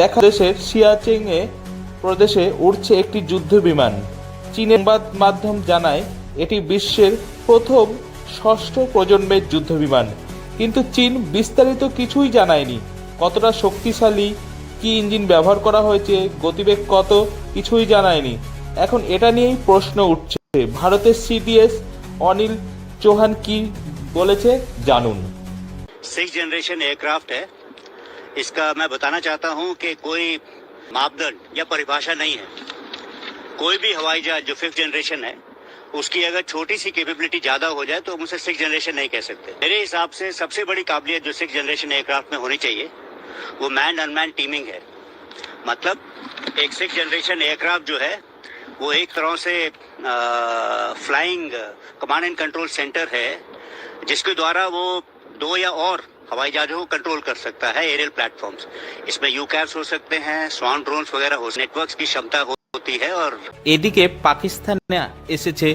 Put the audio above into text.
দেখা দেশের এ প্রদেশে উঠছে একটি যুদ্ধ বিমান চীনের সংবাদ মাধ্যম জানায়, এটি বিশ্বের প্রথম ষষ্ঠ প্রজন্মের যুদ্ধ বিমান কিন্তু চীন বিস্তারিত কিছুই জানায়নি। কতটা শক্তিশালী, কি ইঞ্জিন ব্যবহার করা হয়েছে, গতিবেগ কত, কিছুই জানায়নি। এখন এটা নিয়েই প্রশ্ন উঠছে। ভারতের সিডিএস অনিল চৌহান কি বলেছে, জানুন। সিক্স জেনারেশন এয়ারক্রাফট হ্যাঁ इसका मैं बताना चाहता हूँ कि कोई मापदंड या परिभाषा नहीं है। कोई भी हवाई जहाज़ जो फिफ्थ जनरेशन है, उसकी अगर छोटी सी कैपेबिलिटी ज़्यादा हो जाए तो हम उसे सिक्स जनरेशन नहीं कह सकते। मेरे हिसाब से सबसे बड़ी काबिलियत जो सिक्स जनरेशन एयरक्राफ्ट में होनी चाहिए, वो मैन अनमैन टीमिंग है। मतलब एक सिक्स जनरेशन एयरक्राफ्ट जो है, वो एक तरह से flying command and control centre है, जिसके द्वारा वो दो या और हवाई जहाजों को कंट्रोल कर सकता है एरियल प्लेटफॉर्म्स इसमें यू हो सकते हैं स्वान ड्रोन्स वगैरह हो नेटवर्क्स की क्षमता हो- होती है और এদিকে পাকিস্তানে এসেছে